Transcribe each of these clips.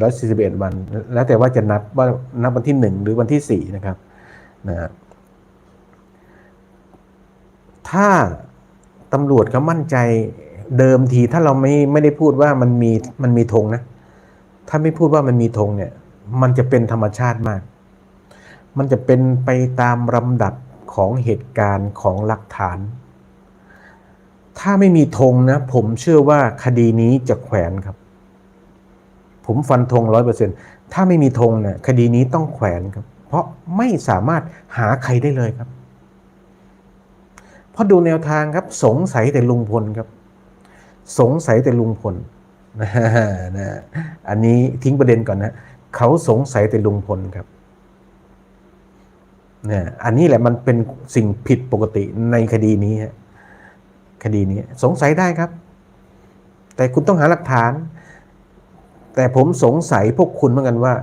441 วัน แล้วแต่ว่าจะนับว่านับวันที่ 1 หรือวันที่ 4 นะครับนะถ้าตำรวจเขามั่นใจเดิมทีถ้าเราไม่ไม่ได้พูดว่ามันมีมันมีธงนะ ถ้าไม่พูดว่ามันมีธงเนี่ย มันจะเป็นธรรมชาติมาก มันจะเป็นไปตามลำดับของเหตุการณ์ของหลักฐาน ถ้าไม่มีธงนะ ผมเชื่อว่าคดีนี้จะแขวนครับ ผมฟันธงร้อยเปอร์เซ็นต์ถ้าไม่มีธงเนี่ยคดีนี้ต้องแขวนครับ เพราะไม่สามารถหาใครได้เลยครับ เพราะดูแนวทางครับ สงสัยแต่ลุงพลครับ สงสัยแต่ลุงพลนะนะอันนี้ทิ้งประเด็นก่อนนะเขาสงสัยแต่ลุงพลครับเนี่ยอันนี้แหละมันเป็นสิ่งผิดปกติในคดีนี้ฮะคดีนี้สงสัยได้ครับ แต่คุณต้องหาหลักฐาน แต่ผมสงสัยพวกคุณเหมือนกันว่า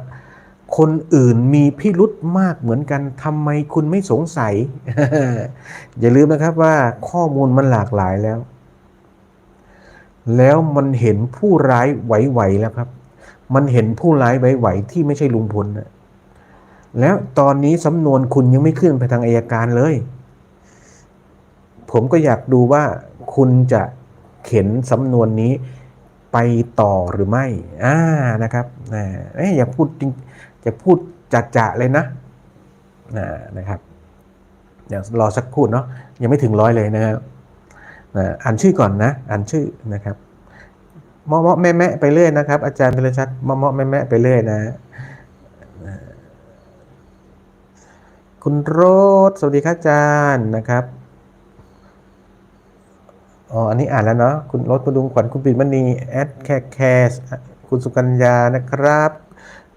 คนอื่นมีพิรุธมากเหมือนกันทำไมคุณไม่สงสัย อย่าลืมนะครับว่าข้อมูลมันหลากหลายแล้ว แล้วมันเห็นผู้ร้ายไหวๆแล้วครับ มันเห็นผู้ร้ายไหวๆที่ไม่ใช่ลุงพลนะแล้วตอนนี้สำนวนคุณยังไม่ขึ้นไปทางอายการเลย ผมก็อยากดูว่าคุณจะเข็นสำนวนนี้ ไปต่อหรือไม่อ่านะครับนะอย่าพูดจริงจะพูดจัดจะเลยนะนะนะครับเดี๋ยวรอสักครู่เนาะยังไม่ถึงร้อยเลยนะครับอ่านชื่อก่อนนะ อ่านชื่อนะครับเมาะแม่แม่ไปเรื่อยนะครับ อาจารย์พิรชัดเมาะแม่แม่ไปเรื่อยนะคุณโรสสวัสดีครับอาจารย์นะครับ อ๋อ อันนี้อ่านแล้วเนาะ คุณรถคุณดุงขวัญ คุณปิดมณี แอดแคแคส คุณสุกัญญานะครับ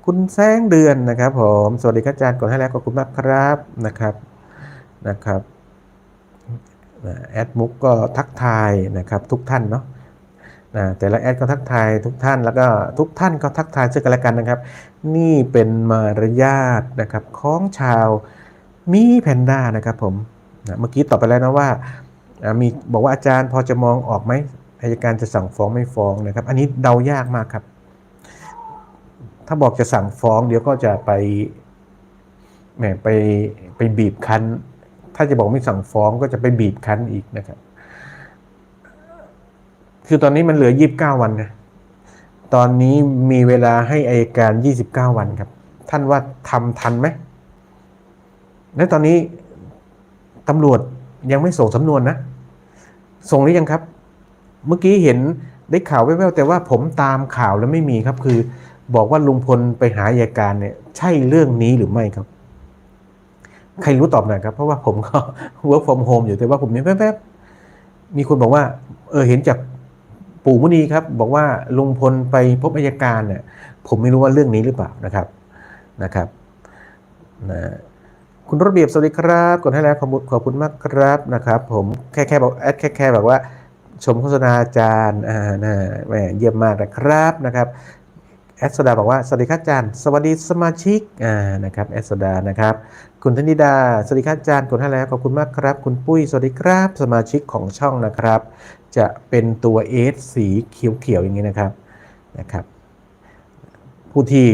คุณแสงเดือนนะครับผม สวัสดีครับอาจารย์ก่อนให้แล้วขอบคุณมากครับนะครับ นะครับ แอดมุกก็ทักทายนะครับทุกท่านเนาะนะแต่ละแอดก็ทักทายทุกท่านแล้วก็ทุกท่านก็ทักทายซึ่งกันและกันนะครับ นี่เป็นมารยาทนะครับของชาวมีแพนด้านะครับผมนะเมื่อกี้ตอบไปแล้วนะว่า มีบอกว่าอาจารย์พอจะมองออกไหมอายการจะสั่งฟ้องไม่ฟ้องนะครับ อันนี้เดายากมากครับ ถ้าบอกจะสั่งฟ้อง เดี๋ยวก็จะไปแหมไปไปบีบคั้น ถ้าจะบอกไม่สั่งฟ้องก็จะไปบีบคั้นอีกนะครับ คือตอนนี้มันเหลือ29วันนะตอนนี้มีเวลาให้อายการ29วันครับ ท่านว่าทำทันไหมและตอนนี้ตำรวจยังไม่ส่งสำนวนนะ ส่งหรือยังครับ เมื่อกี้เห็นได้ข่าวแว่วๆแต่ว่าผมตามข่าวแล้วไม่มีครับ คือ บอกว่าลุงพลไปหาอายการเนี่ย ใช่เรื่องนี้หรือไม่ครับ ใครรู้ตอบหน่อยครับ เพราะว่าผมก็ work from home อยู่แต่ว่าผมเนี่ยแวบๆมีคนบอกว่า เออเห็นจากปู่มุนีครับ บอกว่าลุงพลไปพบอายการเนี่ยผมไม่รู้ว่าเรื่องนี้หรือเปล่านะครับนะครับนะ คุณระเบียบสวัสดีครับกดให้แล้วขอบคุณขอบคุณมากครับนะครับ ผมแค่แค่บอกแอดแค่แค่แบบว่า ชมโฆษณาอาจารย์อ่านะแหมเยี่ยมมากนะครับนะครับแอดสดาบอกว่าสวัสดีครับอาจารย์สวัสดีสมาชิกอ่านะครับแอดสดานะครับ คุณธนิดาสวัสดีครับอาจารย์กดให้แล้วขอบคุณมากครับ คุณปุ้ยสวัสดีครับสมาชิกของช่องนะครับ จะเป็นตัวเอสสีเขียวๆอย่างนี้นะครับนะครับ ผู้ที่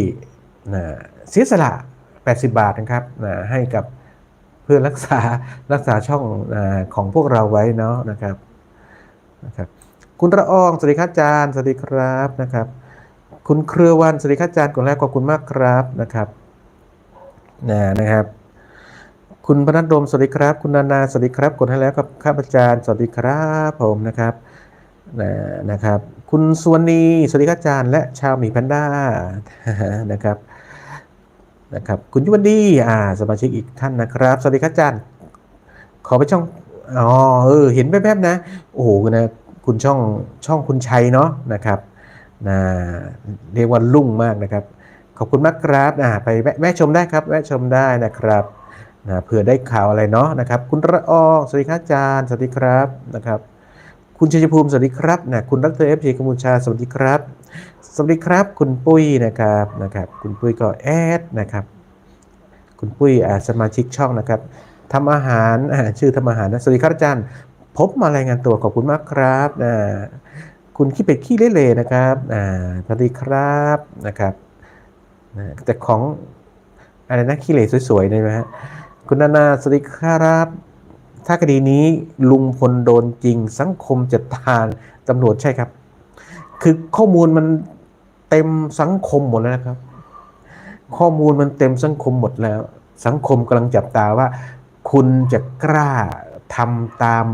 นะเสียสละ 80 บาทนะครับนะให้กับเพื่อรักษารักษาช่องอของพวกเราไว้เนาะนะครับนะครับคุณระอองสวัสดีครับอาจารย์สวัสดีครับนะครับ คุณเครือวันสวัสดีครับอาจารย์ก่อนแรกขอบคุณมากครับนะครับนะนะครับ คุณพนัดดมสวัสดีครับ คุณนานาสวัสดีครับกดให้แล้วครับข้าพเจ้าสวัสดีครับผมนะครับนะนะครับ คุณสวนีสวัสดีครับอาจารย์และชาวหมีแพนด้านะครับ นะครับคุณยุวันดีอ่าสมาชิกอีกท่านนะครับ สวัสดีครับอาจารย์ขอไปช่องอ๋อเออเห็นแป๊บๆนะ โอ้โหนะคุณช่องช่องคุณชัยเนาะนะครับนะเรียกว่าลุ่งมากนะครับ ขอบคุณมากครับอ่าไปแวะชมได้ครับแวะชมได้นะครับนะเผื่อได้ข่าวอะไรเนาะนะครับ คุณระอองสวัสดีครับอาจารย์สวัสดีครับนะครับ คุณชัยภูมิสวัสดีครับนะคุณรัตเตอเอฟซีกัมพูชาสวัสดีครับ สวัสดีครับ คุณปุ้ยนะครับนะครับ คุณปุ้ยก็แอดนะครับ คุณปุ้ยสมาชิกช่องนะครับทำอาหารชื่อทำอาหารนะสวัสดีครับอาจารย์ พบมารายงานตัวขอบคุณมากครับนะคุณขี้เป็ดขี้เล่เลนะครับอ่าสวัสดีครับนะครับนะแต่ของอะไรนะขี้เหร่สวยๆได้ไหมฮะคุณนานาสวัสดีครับ ถ้าคดีนี้ลุงพลโดนจริงสังคมจะทานตำรวจใช่ครับ คือข้อมูลมันเต็มสังคมหมดแล้วนะครับ ข้อมูลมันเต็มสังคมหมดแล้ว สังคมกำลังจับตาว่า คุณจะกล้าทำตาม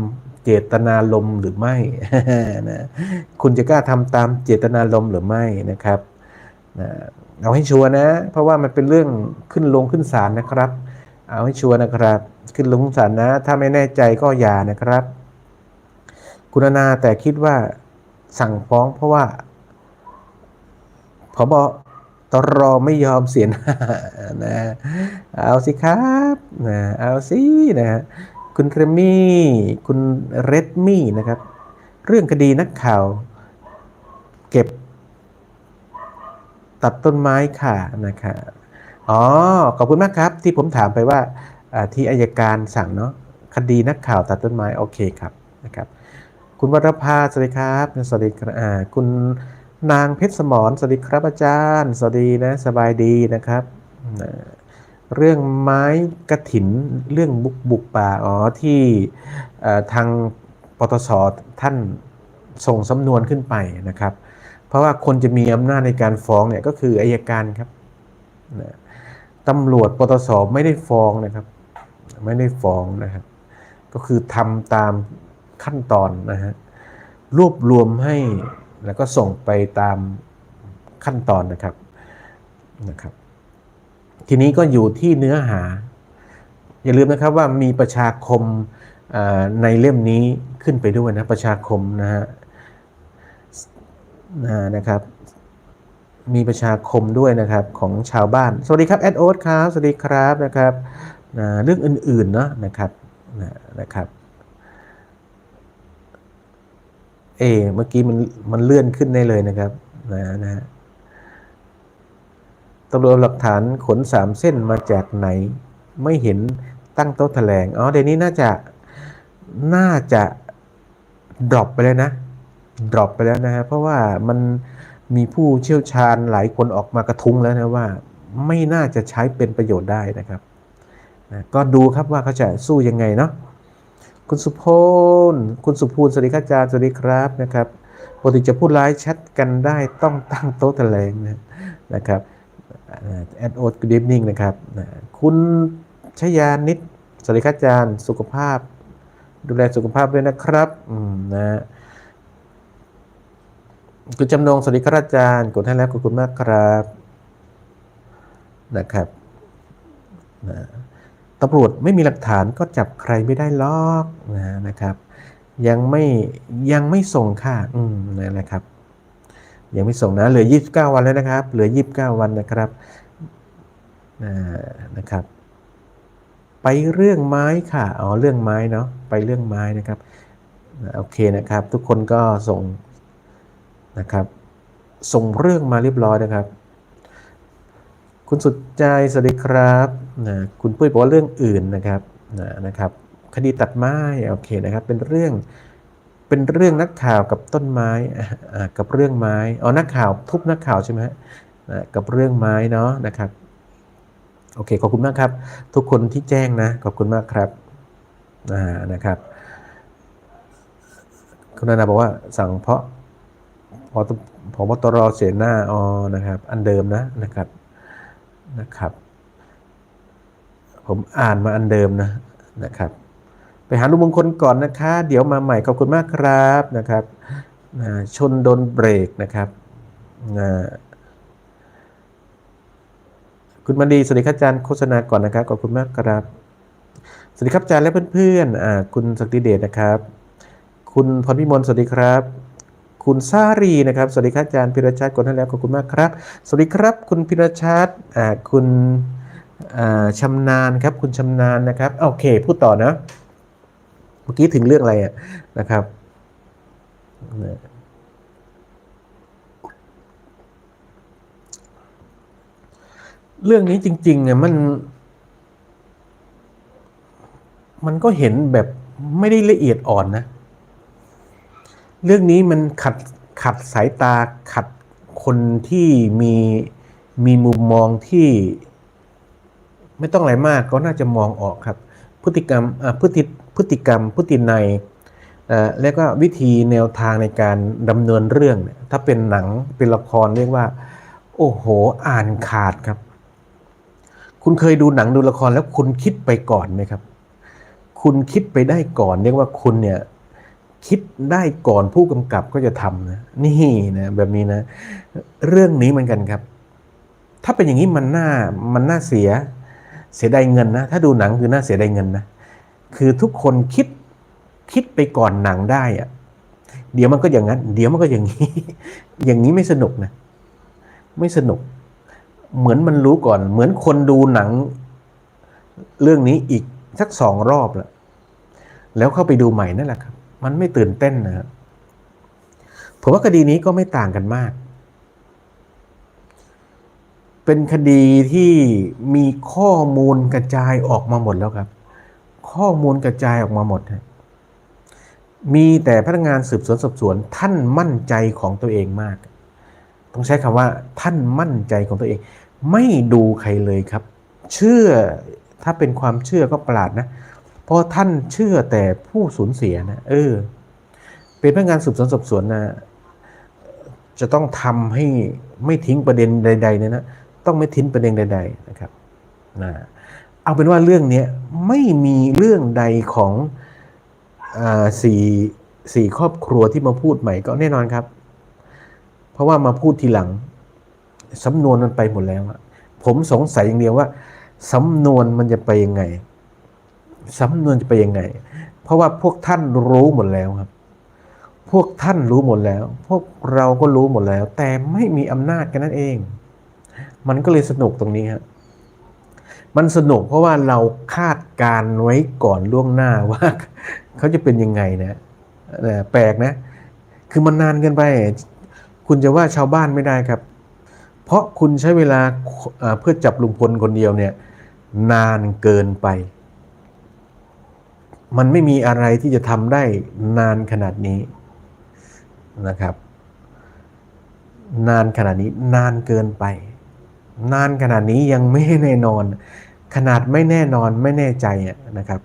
เจตนารมหรือไม่นะคุณจะกล้าทำตามเจตนารมหรือไม่นะครับนะเอาให้ชัวร์นะ เพราะว่ามันเป็นเรื่องขึ้นลงขึ้นศาลนะครับ เอาให้ชัวร์นะครับ ขึ้นลงขึ้นศาลนะ ถ้าไม่แน่ใจก็อย่านะครับ คุณนาแต่คิดว่าสั่งฟ้องเพราะว่าพบตรอไม่ยอมเสียหน้านะ เอาสิครับนะเอาสินะฮะคุณเรมี่ คุณเรดมี่นะครับ เรื่องคดีนักข่าว เก็บ ตัดต้นไม้ค่ะนะคะอ๋อ ขอบคุณมากครับ ที่ผมถามไปว่า ที่อายการสั่งเนาะคดีนักข่าวตัดต้นไม้โอเคครับนะครับคุณวรภาสวัสดีครับสวัสดีครับคุณนางเพชรสมรสวัสดีครับอาจารย์ สวัสดีนะสบายดีนะครับ เรื่องไม้กระถินเรื่องบุกบุกป่าอ๋อที่ทางปตสท่านส่งสำนวนขึ้นไปนะครับ เพราะว่าคนจะมีอำนาจในการฟ้องเนี่ยก็คืออายการครับตำรวจปตสไม่ได้ฟ้องนะครับ ไม่ได้ฟ้องนะครับก็คือทำตามขั้นตอนนะฮะรวบรวมให้แล้วก็ส่งไปตามขั้นตอนนะครับนะครับ ทีนี้ก็อยู่ที่เนื้อหา อย่าลืมนะครับว่ามีประชาคมในเล่มนี้ขึ้นไปด้วยนะประชาคมนะฮะนะนะครับ มีประชาคมด้วยนะครับของชาวบ้าน สวัสดีครับแอดโอ๊ตครับ สวัสดีครับนะครับ นะเรื่องอื่นๆเนาะนะครับนะนะครับเอเมื่อกี้มันมันเลื่อนขึ้นได้เลยนะครับนะนะตำรวจหลักฐานขนสามเส้นมาจากไหนไม่เห็นตั้งโต๊ะแถลงอ๋อเดี๋ยวนี้น่าจะน่าจะดรอปไปแล้วนะดรอปไปแล้วนะฮะเพราะว่ามันมีผู้เชี่ยวชาญหลายคนออกมากระทุ้งแล้วนะว่า ไม่น่าจะใช้เป็นประโยชน์ได้นะครับ นะก็ดูครับว่าเขาจะสู้ยังไงเนาะคุณสุพลคุณสุภูลสวัสดีครับอาจารย์สวัสดีครับนะครับปกติจะพูดไลฟ์แชทกันได้ต้องตั้งโต๊ะแถลงนะนะครับแอดโอ๊ตกูดิฟนิ่งนะครับนะคุณชยานิดสวัสดีครับอาจารย์สุขภาพ ดูแลสุขภาพด้วยนะครับอืมนะคุณจำนงสวัสดีครับอาจารย์กดให้แล้วขอบคุณมากครับนะครับนะ ตำรวจไม่มีหลักฐานก็จับใครไม่ได้ล็อกนะนะครับ ยังไม่ยังไม่ส่งค่ะอืมนะครับ ยังไม่ส่งนะเหลือ 29 วันแล้วนะครับ เหลือ 29 วันนะครับนะครับ ไปเรื่องไม้ค่ะอ๋อเรื่องไม้เนาะไปเรื่องไม้นะครับโอเคนะครับ ทุกคนก็ส่งนะครับ ส่งเรื่องมาเรียบร้อยนะครับ คุณสุดใจสวัสดีครับนะคุณปุ้ยบอกว่าเรื่องอื่นนะครับนะนะครับ คดีตัดไม้โอเคนะครับ เป็นเรื่องเป็นเรื่องนักข่าวกับต้นไม้กับเรื่องไม้อ๋อนักข่าวทุบนักข่าวใช่ไหมฮะนะกับเรื่องไม้เนาะนะครับโอเคขอบคุณมากครับ ทุกคนที่แจ้งนะขอบคุณมากครับอ่านะครับคุณนานาบอกว่าสั่งเพราะพอพอตรเสียหน้าอ๋อนะครับ อันเดิมนะนะครับ นะครับ ผมอ่านมาอันเดิมนะนะครับ ไปหาลุงมงคลก่อนนะคะ เดี๋ยวมาใหม่ขอบคุณมากครับนะครับนะชนโดนเบรกนะครับนะคุณมันดีสวัสดีครับอาจารย์โฆษณาก่อนนะครับขอบคุณมากครับ สวัสดีครับอาจารย์และเพื่อนๆอ่าคุณศักดิเดชนะครับ คุณพรพิมลสวัสดีครับ คุณซารีนะครับ สวัสดีครับอาจารย์พิรชาติกดให้แล้วขอบคุณมากครับ สวัสดีครับ คุณพิรชาติคุณอ่าชำนาญครับ คุณชำนาญนะครับ โอเค พูดต่อนะ เมื่อกี้ถึงเรื่องอะไรอะนะครับเรื่องนี้จริงๆเนี่ยมัน มันก็เห็นแบบไม่ได้ละเอียดอ่อนนะ เรื่องนี้มันขัดขัดสายตาขัดคนที่มีมีมุมมองที่ไม่ต้องอะไรมากก็น่าจะมองออกครับ พฤติกรรมพฤติพฤติกรรมพฤตินัยอ่อแล้วก็วิธีแนวทางในการดำเนินเรื่องเนี่ยถ้าเป็นหนังเป็นละครเรียกว่า โอ้โหอ่านขาดครับ คุณเคยดูหนังดูละครแล้วคุณคิดไปก่อนไหมครับ คุณคิดไปได้ก่อน เรียกว่าคุณเนี่ย คิดได้ก่อนผู้กำกับก็จะทำนะนี่นะแบบนี้นะ เรื่องนี้เหมือนกันครับ ถ้าเป็นอย่างนี้มันน่ามันน่าเสียเสียดายเงินนะ ถ้าดูหนังคือน่าเสียดายเงินนะ คือทุกคนคิดคิดไปก่อนหนังได้อะเดี๋ยวมันก็อย่างนั้น เดี๋ยวมันก็อย่างนี้ อย่างนี้ไม่สนุกนะ ไม่สนุก เหมือนมันรู้ก่อน เหมือนคนดูหนัง เรื่องนี้อีกสักสองรอบแล้วแล้วเข้าไปดูใหม่นั่นแหละครับ มันไม่ตื่นเต้นนะครับผมว่าคดีนี้ก็ไม่ต่างกันมาก เป็นคดีที่มีข้อมูลกระจายออกมาหมดแล้วครับ ข้อมูลกระจายออกมาหมดฮะมีแต่พนักงานสืบสวนสอบสวนท่านมั่นใจของตัวเองมาก ต้องใช้คำว่า ท่านมั่นใจของตัวเอง ไม่ดูใครเลยครับ เชื่อถ้าเป็นความเชื่อก็ประหลาดนะ เพราะท่านเชื่อแต่ผู้สูญเสียนะเออ เป็นพนักงานสืบสวนสอบสวนนะจะต้องทำให้ไม่ทิ้งประเด็นใดๆเนี่ยนะต้องไม่ทิ้งประเด็นใด ๆ นะครับนะเอาเป็นว่าเรื่องนี้ไม่มีเรื่องใดของอสี่สี่ครอบครัวที่มาพูดใหม่ก็แน่นอนครับ เพราะว่ามาพูดทีหลังสำนวนมันไปหมดแล้วผมสงสัยอย่างเดียวว่าสำนวนมันจะไปยังไง สำนวนจะไปยังไง เพราะว่าพวกท่านรู้หมดแล้วครับ พวกท่านรู้หมดแล้ว พวกเราก็รู้หมดแล้ว แต่ไม่มีอำนาจกันนั่นเอง มันก็เลยสนุกตรงนี้ครับมันสนุกเพราะว่าเราคาดการณ์ไว้ก่อนล่วงหน้าว่าเขาจะเป็นยังไงนะแปลกนะ คือมันนานเกินไป คุณจะว่าชาวบ้านไม่ได้ครับ เพราะคุณใช้เวลาเพื่อจับลุงพลคนเดียวเนี่ย นานเกินไป มันไม่มีอะไรที่จะทำได้นานขนาดนี้นะครับ นานขนาดนี้นานเกินไป นานขนาดนี้ยังไม่แน่นอน ขนาดไม่แน่นอนไม่แน่ใจนะครับ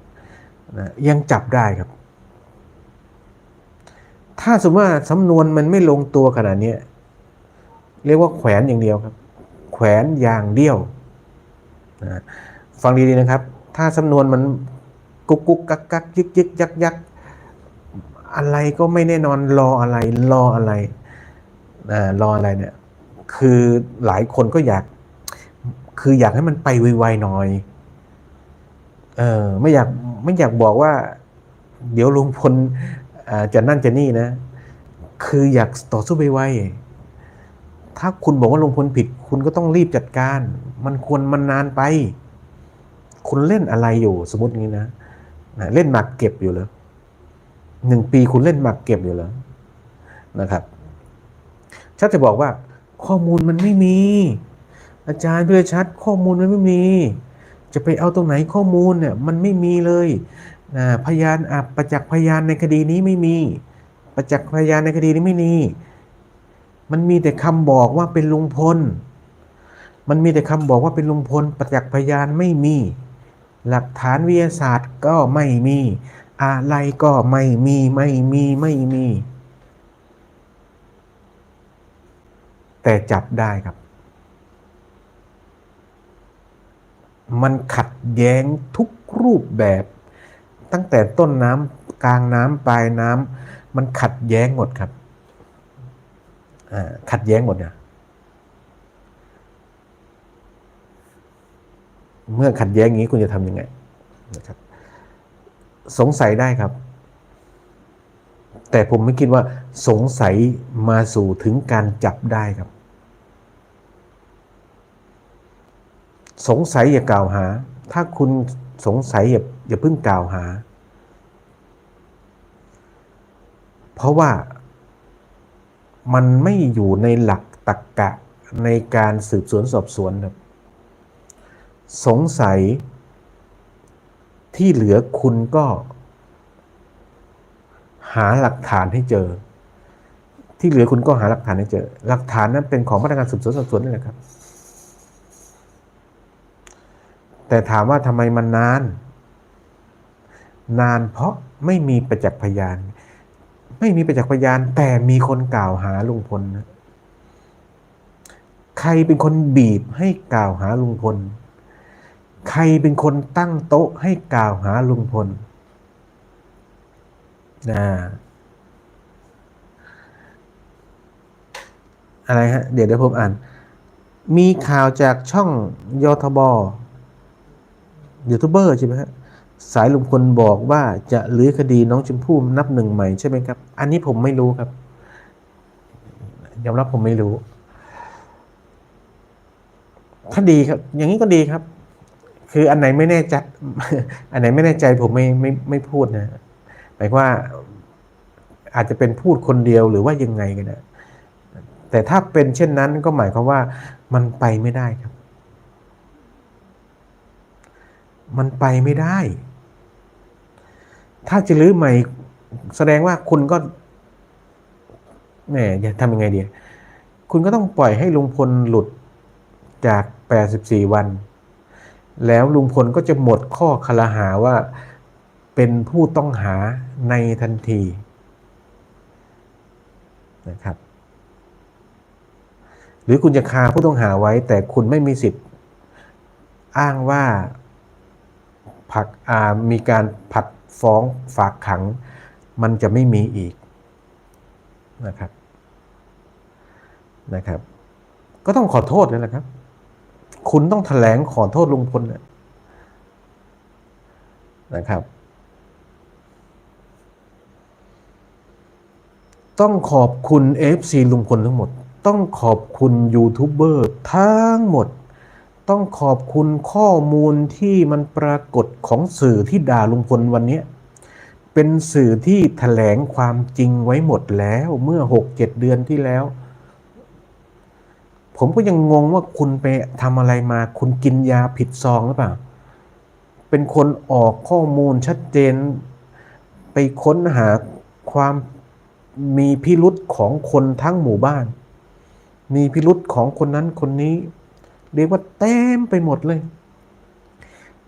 นะยังจับได้ครับ ถ้าสมมติว่าสำนวนมันไม่ลงตัวขนาดนี้เรียกว่าแขวนอย่างเดียวครับ แขวนอย่างเดียวนะฟังดีๆนะครับ ถ้าสำนวนมัน กุกกุกกักกักยึกยึกยักยักอะไรก็ไม่แน่นอนรออะไรรออะไรนะรออะไรเนี่ยคือหลายคนก็อยาก คืออยากให้มันไปไวๆหน่อยเออไม่อยากไม่อยากบอกว่า เดี๋ยวลุงพลจะนั่นจะนี่นะ คืออยากต่อสู้ไปไวๆถ้าคุณบอกว่าลุงพลผิด คุณก็ต้องรีบจัดการ มันควรมันนานไป คุณเล่นอะไรอยู่สมมติอย่างนี้นะ เล่นหมากเก็บอยู่เหรอหนึ่งปีคุณเล่นหมากเก็บอยู่เหรอนะครับชัดจะบอกว่า ข้อมูลมันไม่มี อาจารย์เพื่อชัดข้อมูลมันไม่มี จะไปเอาตรงไหนข้อมูลเนี่ยมันไม่มีเลยนะพยานอะประจักษ์พยานในคดีนี้ไม่มี ประจักษ์พยานในคดีนี้ไม่มีมันมีแต่คำบอกว่าเป็นลุงพล มันมีแต่คำบอกว่าเป็นลุงพล ประจักษ์พยานไม่มี หลักฐานวิทยาศาสตร์ก็ไม่มี อะไรก็ไม่มีไม่มีไม่มี แต่จับได้ครับ มันขัดแย้งทุกรูปแบบ ตั้งแต่ต้นน้ำกลางน้ำปลายน้ำมันขัดแย้งหมดครับ ขัดแย้งหมดเนี่ย เมื่อขัดแย้งอย่างนี้คุณจะทำยังไงนะครับ สงสัยได้ครับ แต่ผมไม่คิดว่าสงสัยมาสู่ถึงการจับได้ครับ สงสัยอย่ากล่าวหา ถ้าคุณสงสัยอย่าอย่าเพิ่งกล่าวหา เพราะว่ามันไม่อยู่ในหลักตรรกกะในการสืบสวนสอบสวนครับ สงสัย ที่เหลือคุณก็ หาหลักฐานให้เจอ ที่เหลือคุณก็หาหลักฐานให้เจอ หลักฐานนั้นเป็นของพนักงานสืบสวนสอบสวนนี่แหละครับ แต่ถามว่าทำไมมันนาน นานเพราะไม่มีประจักษ์พยาน ไม่มีประจักษ์พยาน แต่มีคนกล่าวหาลุงพลนะใครเป็นคนบีบให้กล่าวหาลุงพล ใครเป็นคนตั้งโต๊ะให้กล่าวหาลุงพลนะอะไรฮะ เดี๋ยวเดี๋ยวผมอ่าน มีข่าวจากช่องยทบยูทูบเบอร์ใช่ไหมฮะ สายลุงพลบอกว่าจะลื้อคดีน้องชมพู่นับหนึ่งใหม่ใช่ไหมครับ อันนี้ผมไม่รู้ครับ ยอมรับผมไม่รู้ถ้าดีครับ อย่างนี้ก็ดีครับ คืออันไหนไม่แน่ใจอันไหนไม่แน่ใจผมไม่ไม่ไม่พูดนะหมายความว่าอาจจะเป็นพูดคนเดียวหรือว่ายังไงกันนะแต่ถ้าเป็นเช่นนั้นก็หมายความว่ามันไปไม่ได้ครับ มันไปไม่ได้ ถ้าจะลื้อใหม่ แสดงว่าคุณก็แหมจะทำยังไงดี คุณก็ต้องปล่อยให้ลุงพลหลุดจาก 84 วัน แล้วลุงพลก็จะหมดข้อคลหาว่าเป็นผู้ต้องหาในทันทีนะครับ หรือคุณจะคาผู้ต้องหาไว้แต่คุณไม่มีสิทธิ์ อ้างว่าผักามีการผัดฟ้องฝากขัง มันจะไม่มีอีกนะครับนะครับ ก็ต้องขอโทษนั่นแหละครับ คุณต้องแถลงขอโทษลุงพลนะครับ ต้องขอบคุณ FC ลุงพลทั้งหมด ต้องขอบคุณยูทูบเบอร์ทั้งหมด ต้องขอบคุณข้อมูลที่มันปรากฏของสื่อที่ด่าลุงพลวันนี้เป็นสื่อที่แถลงความจริงไว้หมดแล้วเมื่อ 6-7 เดือนที่แล้ว ผมก็ยังงงว่าคุณไปทำอะไรมา คุณกินยาผิดซองหรือเปล่า เป็นคนออกข้อมูลชัดเจน ไปค้นหาความมีพิรุษของคนทั้งหมู่บ้าน มีพิรุษของคนนั้นคนนี้ เรียกว่าเต็มไปหมดเลย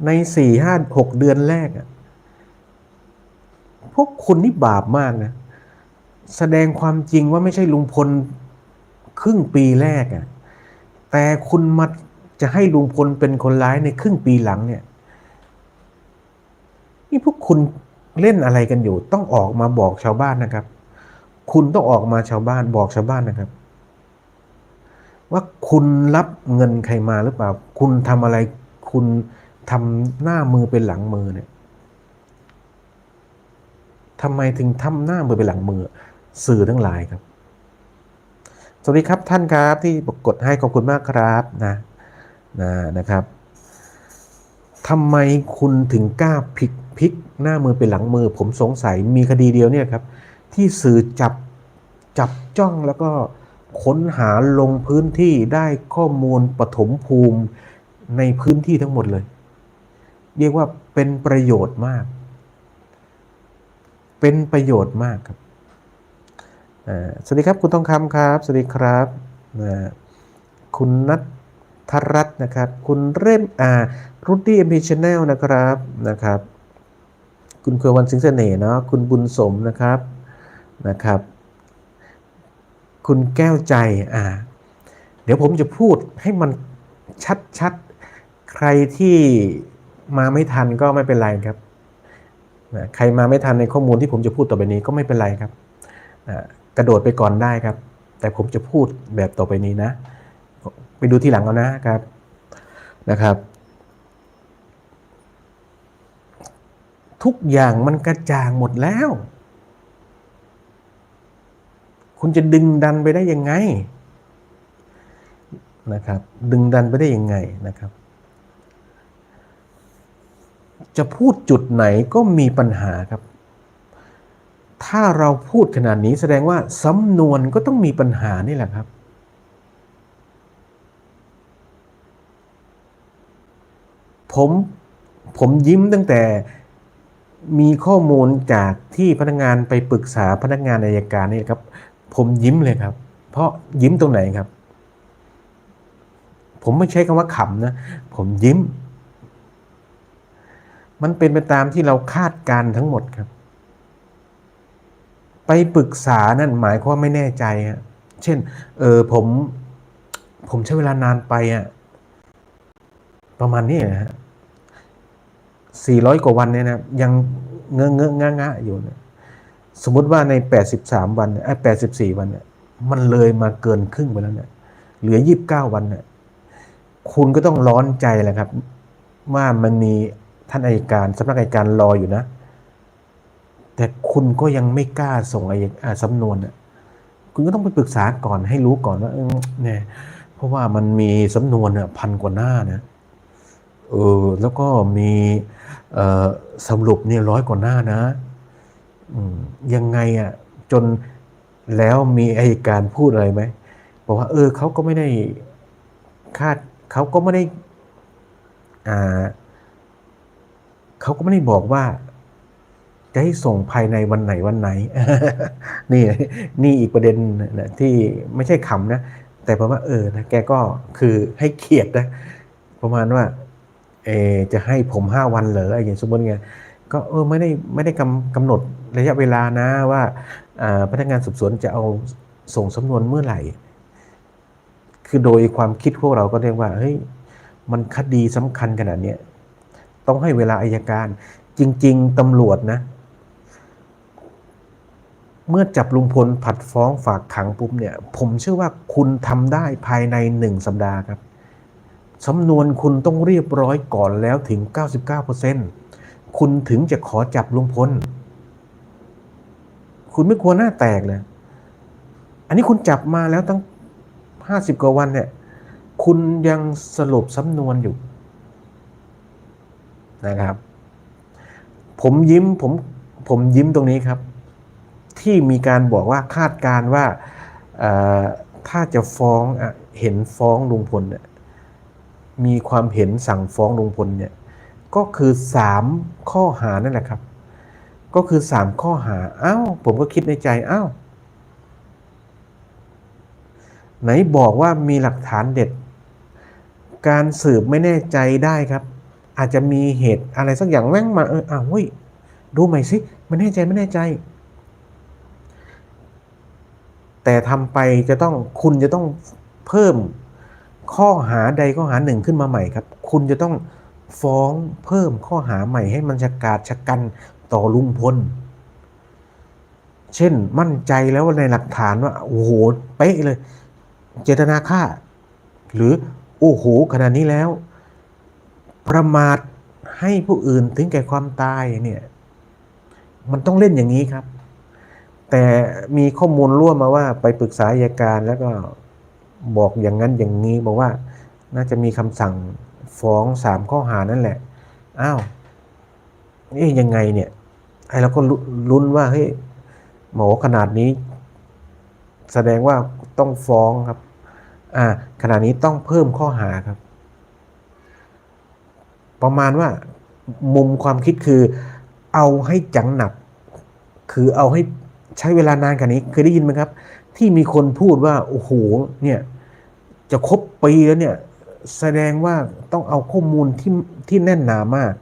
ในสี่ห้าหกเดือนแรกอะพวกคุณนี่บาปมากนะ แสดงความจริงว่าไม่ใช่ลุงพลครึ่งปีแรกอะ แต่คุณมาจะให้ลุงพลเป็นคนร้ายในครึ่งปีหลังเนี่ย นี่พวกคุณเล่นอะไรกันอยู่ ต้องออกมาบอกชาวบ้านนะครับ คุณต้องออกมาชาวบ้านบอกชาวบ้านนะครับ ว่าคุณรับเงินใครมาหรือเปล่า คุณทำอะไร คุณทำหน้ามือเป็นหลังมือเนี่ยทำไมถึงทำหน้ามือเป็นหลังมือ สื่อทั้งหลายครับ สวัสดีครับท่านครับที่กดให้ขอบคุณมากครับนะนะนะครับทำไมคุณถึงกล้าพลิกพลิกหน้ามือเป็นหลังมือ ผมสงสัยมีคดีเดียวเนี่ยครับ ที่สื่อจับจับจ้องแล้วก็ค้นหาลงพื้นที่ได้ข้อมูลปฐมภูมิในพื้นที่ทั้งหมดเลย เรียกว่าเป็นประโยชน์มาก เป็นประโยชน์มากครับ สวัสดีครับคุณทองคำครับ สวัสดีครับคุณนัทรัตน์นะครับ คุณเริ่มอ่ารุดดี้เอ็มพีชแนลนะครับนะครับ คุณเครือวันสิงเสน่ห์เนาะคุณบุญสมนะครับนะครับ คุณแก้วใจอ่าเดี๋ยวผมจะพูดให้มันชัดๆ ใครที่มาไม่ทันก็ไม่เป็นไรครับ ใครมาไม่ทันในข้อมูลที่ผมจะพูดต่อไปนี้ก็ไม่เป็นไรครับอ่า กระโดดไปก่อนได้ครับ แต่ผมจะพูดแบบต่อไปนี้นะ ไปดูที่หลังเอานะครับนะครับ ทุกอย่างมันกระจ่างหมดแล้ว คุณจะดึงดันไปได้ยังไงนะครับ ดึงดันไปได้ยังไงนะครับ จะพูดจุดไหนก็มีปัญหาครับ ถ้าเราพูดขนาดนี้แสดงว่าสำนวนก็ต้องมีปัญหานี่แหละครับ ผมผมยิ้มตั้งแต่มีข้อมูลจากที่พนักงานไปปรึกษาพนักงานอายการนี่ครับ ผมยิ้มเลยครับ เพราะยิ้มตรงไหนครับ ผมไม่ใช้คำว่าขำนะ ผมยิ้ม มันเป็นไปตามที่เราคาดการณ์ทั้งหมดครับ ปปรึกษานั่นหมายความว่าไม่แน่ใจฮะเช่น เออผม ผมใช้เวลานานไปอะประมาณนี้นะฮะสี่ร้อยกว่าวันเนี่ยนะยังเงอะเงอะงะงะอยู่เนี่ยสมมติว่าในแปดสิบสามวันไอ้แปดสิบสี่วันเนี่ย มันเลยมาเกินครึ่งไปแล้วเนี่ย เหลือยี่บเก้าวันเนี่ยคุณก็ต้องร้อนใจแหละครับ ว่ามันมีท่านอายการสำนักอายการรออยู่นะ แต่คุณก็ยังไม่กล้าส่งอายอ่าสำนวนอะคุณก็ต้องไปปรึกษาก่อนให้รู้ก่อนว่าเออเนี่ยเพราะว่ามันมีสำนวนอะพันกว่าหน้านะเออแล้วก็มีสรุปเนี่ยร้อยกว่าหน้านะยังไงอะจนแล้วมีอายการพูดอะไรไหมบอกว่า เออเขาก็ไม่ได้คาดเขาก็ไม่ได้อ่าเขาก็ไม่ได้บอกว่า จะให้ส่งภายในวันไหนวันไหน นี่นี่อีกประเด็นนะที่ไม่ใช่ขำนะ แต่ประมาณเออนะแกก็คือให้เกียรตินะ ประมาณว่าเอจะให้ผมห้าวันเหรออะไรอย่างสมมติไงก็เออไม่ได้ไม่ได้กำกำหนดระยะเวลานะว่าพนักงานสืบสวนจะเอาส่งสำนวนเมื่อไหร่ คือโดยความคิดพวกเราก็เรียกว่าเฮ้ยมันคดีสำคัญขนาดนี้ต้องให้เวลาอายการ จริง ๆตำรวจนะ เมื่อจับลุงพลผัดฟ้องฝากขังปุ๊บเนี่ยผมเชื่อว่าคุณทำได้ภายในหนึ่งสัปดาห์ครับสำนวนคุณต้องเรียบร้อยก่อนแล้วถึง 99%คุณถึงจะขอจับลุงพลคุณไม่ควรหน้าแตกเลย อันนี้คุณจับมาแล้วตั้ง 50 กว่าวันเนี่ย คุณยังสรุปสำนวนอยู่นะครับ ผมยิ้มผมผมยิ้มตรงนี้ครับ ที่มีการบอกว่าคาดการว่าถ้าจะฟ้องอเห็นฟ้องลุงพลเนี่ยมีความเห็นสั่งฟ้องลุงพลเนี่ยก็คือสามข้อหานั่นแหละครับ ก็คือสามข้อหาอ้าวผมก็คิดในใจอ้าวไหนบอกว่ามีหลักฐานเด็ด การสืบไม่แน่ใจได้ครับ อาจจะมีเหตุอะไรสักอย่างแว่งมาเอออ้าวเฮ้ยดูใหม่สิไม่แน่ใจไม่แน่ใจ แต่ทำไปจะต้องคุณจะต้องเพิ่มข้อหาใดข้อหาหนึ่งขึ้นมาใหม่ครับ คุณจะต้องฟ้องเพิ่มข้อหาใหม่ให้มันชะกาดชะกันต่อลุงพล เช่นมั่นใจแล้วในหลักฐานว่าโอ้โหเป๊ะเลย เจตนาฆ่า หรือโอ้โหขนาดนี้แล้ว ประมาทให้ผู้อื่นถึงแก่ความตายเนี่ย มันต้องเล่นอย่างนี้ครับ แต่มีข้อมูลร่วมมาว่าไปปรึกษาอัยการแล้วก็บอกอย่างนั้นอย่างนี้บอกว่าน่าจะมีคำสั่งฟ้องสามข้อหานั่นแหละ อ้าวนี่ยังไงเนี่ย ไอ้เราก็ลุ้นว่าเฮ้ยหมอขนาดนี้ แสดงว่าต้องฟ้องครับ อ่าขณะนี้ต้องเพิ่มข้อหาครับ ประมาณว่า มุมความคิดคือ เอาให้จังหนัก คือเอาให้ ใช้เวลานานกว่านี้เคยได้ยินไหมครับ ที่มีคนพูดว่าโอ้โหเนี่ยจะครบปีแล้วเนี่ยแสดงว่าต้องเอาข้อมูลที่ที่แน่นหนามาก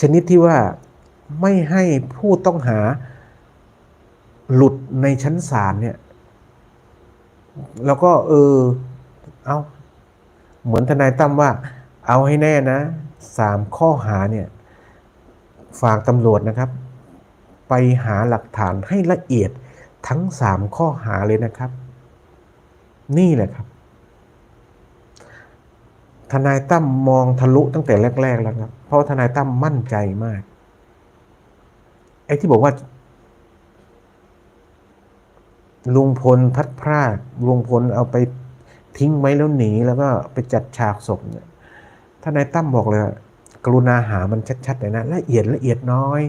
ชนิดที่ว่าไม่ให้ผู้ต้องหาหลุดในชั้นศาลเนี่ย แล้วก็เออ เอาเหมือนทนายตั้มว่า เอาให้แน่นะสามข้อหาเนี่ย ฝากตำรวจนะครับ ไปหาหลักฐานให้ละเอียดทั้งสามข้อหาเลยนะครับ นี่แหละครับ ทนายตั้มมองทะลุตั้งแต่แรก ๆ แล้วครับ เพราะทนายตั้มมั่นใจมาก ไอ้ที่บอกว่า ลุงพลพัดพรากลุงพลเอาไปทิ้งไว้แล้วหนีแล้วก็ไปจัดฉากศพเนี่ยทนายตั้มบอกเลย กรุณาหามันชัดๆหน่อยนะละเอียดละเอียดน้อย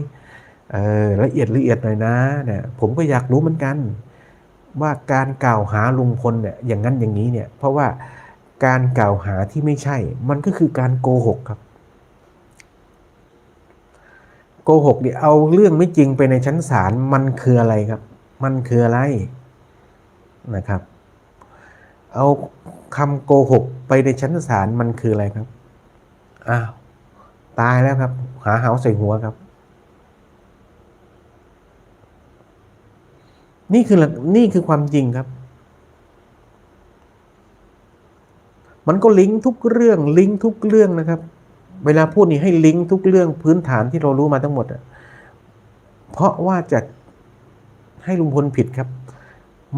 เออละเอียดละเอียดหน่อยนะเนี่ยผมก็อยากรู้เหมือนกัน ว่าการกล่าวหาลุงพลเนี่ยอย่างนั้นอย่างนี้เนี่ย เพราะว่าการกล่าวหาที่ไม่ใช่ มันก็คือการโกหกครับ โกหกเนี่ยเอาเรื่องไม่จริงไปในชั้นศาลมันคืออะไรครับ มันคืออะไรนะครับ เอาคำโกหกไปในชั้นศาลมันคืออะไรครับอ้าวตายแล้วครับ หาเหาใส่หัวครับ นี่คือนี่คือความจริงครับ มันก็ลิงก์ทุกเรื่องลิงก์ทุกเรื่องนะครับ เวลาพูดนี่ให้ลิงก์ทุกเรื่องพื้นฐานที่เรารู้มาทั้งหมดอะเพราะว่าจะให้ลุงพลผิดครับ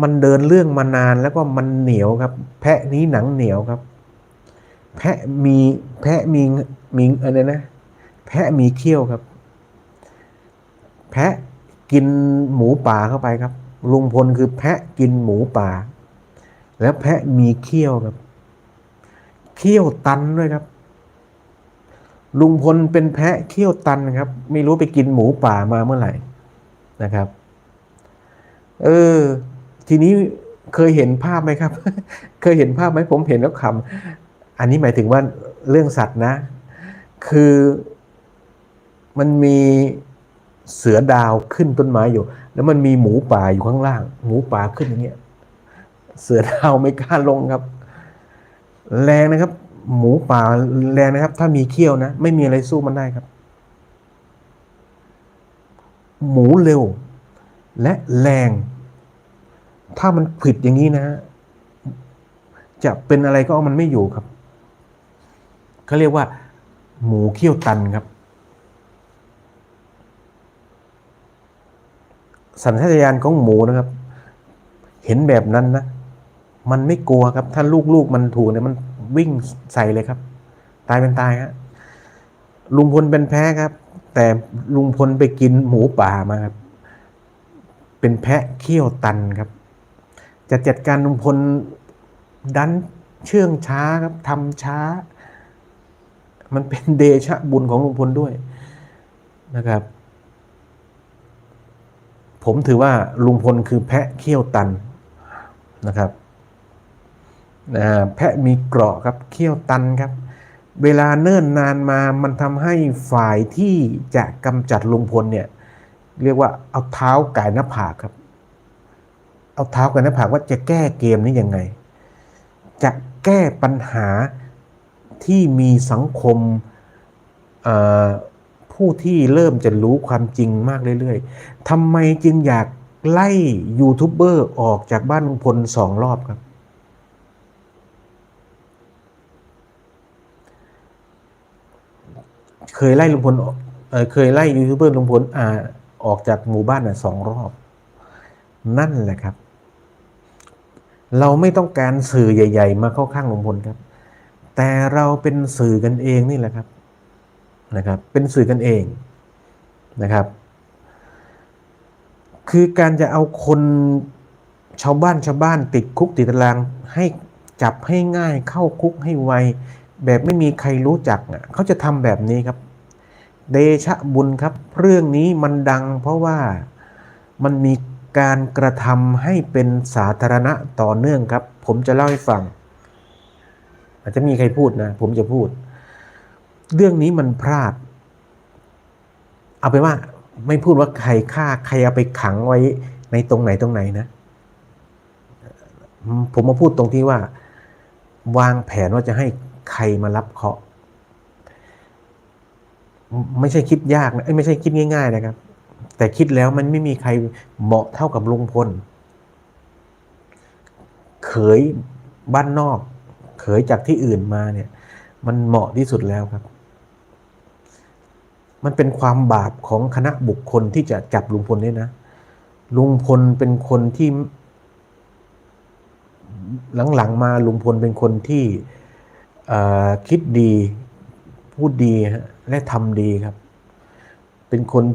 มันเดินเรื่องมานานแล้วก็มันเหนียวครับ แพะนี้หนังเหนียวครับ แพะมีแพะมีมีอะไรนะ แพะมีเขี้ยวครับ แพะกินหมูป่าเข้าไปครับ ลุงพลคือแพะกินหมูป่า แล้วแพะมีเขี้ยวครับเขี้ยวตันด้วยครับ ลุงพลเป็นแพะเขี้ยวตันครับ ไม่รู้ไปกินหมูป่ามาเมื่อไหร่นะครับ เออ ทีนี้เคยเห็นภาพไหมครับ เคยเห็นภาพไหมผมเห็นแล้วขำอันนี้หมายถึงว่าเรื่องสัตว์นะ คือมันมีเสือดาวขึ้นต้นไม้อยู่ แล้วมันมีหมูป่าอยู่ข้างล่าง หมูป่าขึ้นอย่างเงี้ย เสือดาวไม่กล้าลงครับ แรงนะครับ หมูป่าแรงนะครับ ถ้ามีเขี้ยวนะ ไม่มีอะไรสู้มันได้ครับ หมูเร็ว และแรง ถ้ามันผิดอย่างนี้นะ จะเป็นอะไรก็เอามันไม่อยู่ครับเขาเรียกว่า หมูเขี้ยวตันครับ สัญชาตญาณของหมูนะครับ เห็นแบบนั้นนะ มันไม่กลัวครับ ถ้าลูกๆมันถูกเนี่ยมันวิ่งใส่เลยครับ ตายเป็นตายครับลุงพลเป็นแพ้ครับ แต่ลุงพลไปกินหมูป่ามาครับ เป็นแพะเขี้ยวตันครับจะจัดการลุงพลดันเชื่องช้าครับทำช้า มันเป็นเดชะบุญของลุงพลด้วยนะครับ ผมถือว่าลุงพลคือแพะเขี้ยวตันนะครับนะแพะมีเกราะครับเขี้ยวตันครับ เวลาเนิ่นนานมามันทำให้ฝ่ายที่จะกำจัดลุงพลเนี่ยเรียกว่าเอาเท้าไก่หน้าผากครับ เอาเท้าไก่หน้าผากว่าจะแก้เกมนี้ยังไง จะแก้ปัญหาที่มีสังคม ผู้ที่เริ่มจะรู้ความจริงมากเรื่อยๆทำไมจึงอยากไล่ยูทูบเบอร์ออกจากบ้านลุงพลสองรอบครับ เคยไล่ลุงพลเเคยไล่ยูทูบเบอร์ลุงพลอ่าออกจากหมู่บ้านสองรอบ นั่นแหละครับ เราไม่ต้องการสื่อใหญ่ ๆ มาเข้าข้างลุงพลครับ แต่เราเป็นสื่อกันเองนี่แหละครับ นะครับเป็นสื่อกันเองนะครับ คือการจะเอาคนชาวบ้านชาวบ้านติดคุกติดตารางให้จับให้ง่ายเข้าคุกให้ไว แบบไม่มีใครรู้จักอะเขาจะทำแบบนี้ครับ เดชะบุญครับ เรื่องนี้มันดังเพราะว่ามันมีการกระทำให้เป็นสาธารณะต่อเนื่องครับ ผมจะเล่าให้ฟัง อาจจะมีใครพูดนะ ผมจะพูด เรื่องนี้มันพลาด เอาไปว่า ไม่พูดว่าใครฆ่าใครเอาไปขังไว้ในตรงไหนตรงไหนนะ ผมมาพูดตรงที่ว่า วางแผนว่าจะให้ใครมารับเคาะ ไม่ใช่คิดยากนะเอ้ไม่ใช่คิดง่ายๆนะครับ แต่คิดแล้วมันไม่มีใครเหมาะเท่ากับลุงพล เขยบ้านนอก เขยจากที่อื่นมาเนี่ย มันเหมาะที่สุดแล้วครับ มันเป็นความบาปของคณะบุคคลที่จะจับลุงพลด้วยนะ ลุงพลเป็นคนที่ หลังๆมาลุงพลเป็นคนที่คิดดีพูดดีและทำดีครับ เป็นคน